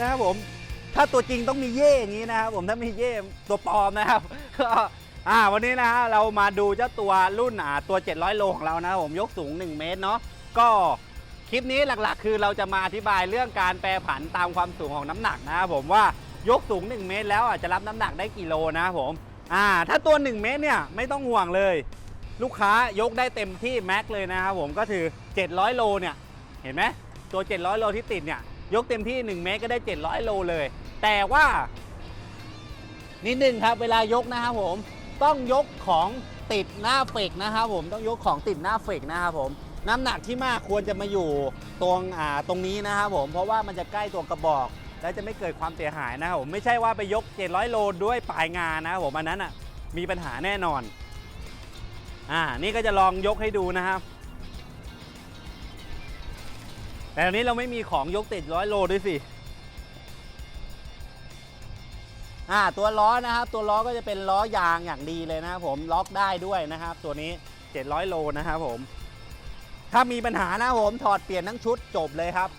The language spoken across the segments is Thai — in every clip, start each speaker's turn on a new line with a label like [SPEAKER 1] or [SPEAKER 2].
[SPEAKER 1] นะครับผม ถ้าตัวจริงต้องมีเย่อย่างนี้นะครับผมถ้ามีเย่ตัวปลอมนะครับก็อ่าวันนี้นะฮะเรามาดูเจ้าตัวรุ่นอ่าตัว 700 โลของเรานะครับผมยกสูง 1 เมตรเนาะก็คลิปนี้หลักๆ คือเราจะมาอธิบายเรื่องการแปรผันตามความสูงของน้ำหนักนะครับผมว่ายกสูง 1 เมตร แล้วอะจะรับน้ำหนักได้กี่โลนะครับผมอ่าถ้าตัว 1 เมตรเนี่ยไม่ต้องห่วงเลย ลูกค้ายกได้เต็มที่แม็กเลยนะครับผมก็คือ 700 โลเนี่ยเห็นไหมตัว 700 โลที่ติดเนี่ย ยกเต็มที่ 1 เมตรก็ได้ 700 โลเลย แต่ว่า นิดนึงครับเวลายกนะครับผมต้องยกของติดหน้าเฟกนะครับผมต้องยกของติดหน้าเฟกนะครับผมน้ำหนักที่มากควรจะมาอยู่ตรงอ่าตรงนี้นะครับผมเพราะว่ามันจะใกล้ตัวกระบอก และจะไม่เกิดความเสียหายนะครับผมไม่ใช่ว่าไปยก 700 โลด้วยปลายงานนะครับผมอันนั้นอะมีปัญหาแน่นอนอ่านี่ก็จะลองยกให้ดูนะครับ แต่อันนี้เราไม่มีของยกติดร้อยโลด้วยสิอ่าตัวล้อนะครับ ตัวล้อก็จะเป็นล้อยางอย่างดีเลยนะครับผมล็อกได้ด้วยนะครับ ตัวนี้ 700 โลนะครับผม ถ้ามีปัญหานะผมถอดเปลี่ยนทั้งชุดจบเลยครับ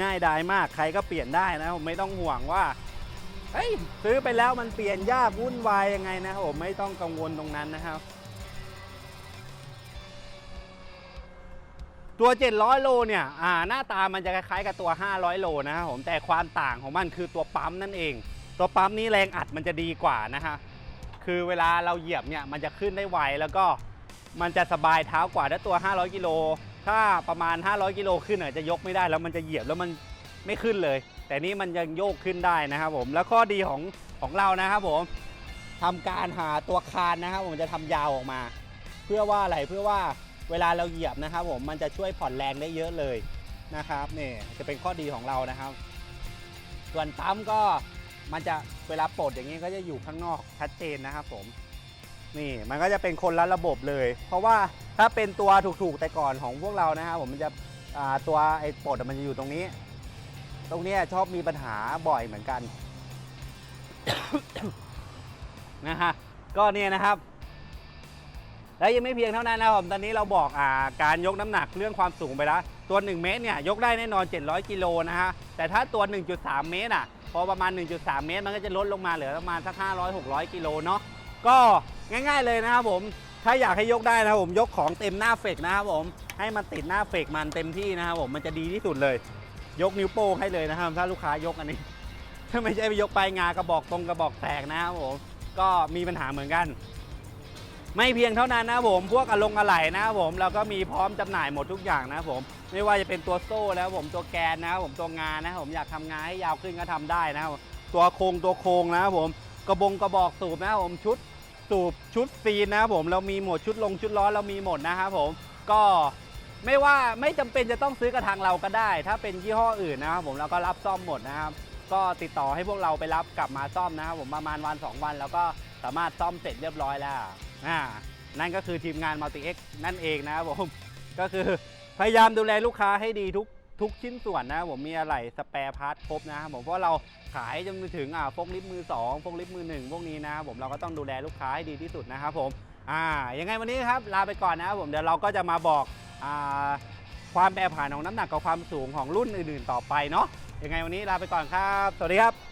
[SPEAKER 1] ง่ายดายมากใครก็เปลี่ยนได้นะผมไม่ต้องห่วงว่าเฮ้ยซื้อไปแล้วมันเปลี่ยนยากวุ่นวายยังไงนะครับผมไม่ต้องกังวลตรงนั้นนะครับ ตัว 700 โลเนี่ยอ่าหน้าตามันจะคล้ายๆกับตัว 500 โลนะครับผมแต่ความต่างของมันคือตัวปั๊มนั่นเอง ตัวปั๊มนี้แรงอัดมันจะดีกว่านะฮะคือเวลาเราเหยียบเนี่ยมันจะขึ้นได้ไวแล้วก็มันจะสบายเท้ากว่าถ้าตัว 500 กิโลถ้าประมาณ 500 กิโลขึ้นอาจจะยกไม่ได้แล้วมันจะเหยียบแล้วมันไม่ขึ้นเลย แต่นี่มันยังโยกขึ้นได้นะครับผมแล้วข้อดีของของเรานะครับผมทำการหาตัวคานนะครับผมจะทำยาวออกมา เพื่อว่าอะไรเพื่อว่า เวลาเราเหยียบนะครับผมมันจะช่วยผ่อนแรงได้เยอะเลยนะครับนี่จะเป็นข้อดีของเรานะครับ ส่วนปั๊มก็มันจะเวลาปลดอย่างนี้ก็จะอยู่ข้างนอกชัดเจนนะครับผมนี่มันก็จะเป็นคนละระบบเลย เพราะว่าถ้าเป็นตัวถูกๆแต่ก่อนของพวกเรานะครับผมมันจะตัวไอ้ปลดมันจะอยู่ตรงนี้ ตรงนี้ชอบมีปัญหาบ่อยเหมือนกันนะฮะก็เนี่ยนะครับ และยังไม่เพียงเท่านั้นนะครับผมตอนนี้เราบอกอ่าการยกน้ำหนักเรื่องความสูงไปแล้ว ตัว 1 เมตรเนี่ยยกได้แน่นอน 700 กิโลนะฮะ แต่ถ้าตัว 1.3 เมตรอะ พอประมาณ 1.3 เมตร มันก็จะลดลงมาเหลือประมาณสัก 500 600 กิโลเนาะ ก็ง่ายๆเลยนะครับผม ถ้าอยากให้ยกได้นะครับผมยกของเต็มหน้าเฟกนะครับผม ให้มันติดหน้าเฟกมันเต็มที่นะครับผม มันจะดีที่สุดเลย ยกนิ้วโป้งให้เลยนะครับ ถ้าลูกค้ายกอันนี้ ถ้าไม่ใช่ไปยกไปลายงากระบอกตรงกระบอกแตกนะครับผม ก็มีปัญหาเหมือนกัน ไม่เพียงเท่านั้นนะครับผม พวกอลงอะไหล่นะครับผมเราก็มีพร้อมจำหน่ายหมดทุกอย่างนะครับผม ไม่ว่าจะเป็นตัวโซ่แล้วผมตัวแกนนะครับผมตัวงานนะครับผมอยากทำงานให้ยาวขึ้นก็ทำได้นะครับตัวโครงตัวโครงนะครับผมกระบงกระบอกสูบนะครับผมชุดสูบชุดซีนนะครับผมเรามีหมดชุดลงชุดล้อเรามีหมดนะครับผมก็ไม่ว่าไม่จำเป็นจะต้องซื้อกระทางเราก็ได้ ถ้าเป็นยี่ห้ออื่นนะครับผมเราก็รับซ่อมหมดนะครับ ก็ติดต่อให้พวกเราไปรับกลับมาซ่อมนะครับผมประมาณวัน 2 วันแล้วก็ สามารถซ่อมเสร็จเรียบร้อยแล้วอ่านั่นก็คือทีมงาน Multi X นั่นเองนะครับผม ก็คือพยายามดูแลลูกค้าให้ดีทุกทุกชิ้นส่วนนะผมมีอะไรสแปร์พาร์ทครบนะครับผมเพราะเราขายจนถึงอ่าฟกลิฟต์มือ2ฟกลิฟต์มือ1พวกนี้นะผมเราก็ต้องดูแลลูกค้าให้ดีที่สุดนะครับผมอ่ายังไงวันนี้ครับลาไปก่อนนะครับผมเดี๋ยวเราก็จะมาบอกอ่าความแปรผันของน้ำหนักกับความสูงของรุ่นอื่น ๆ ต่อไปเนาะยังไงวันนี้ลาไปก่อนครับ สวัสดีครับ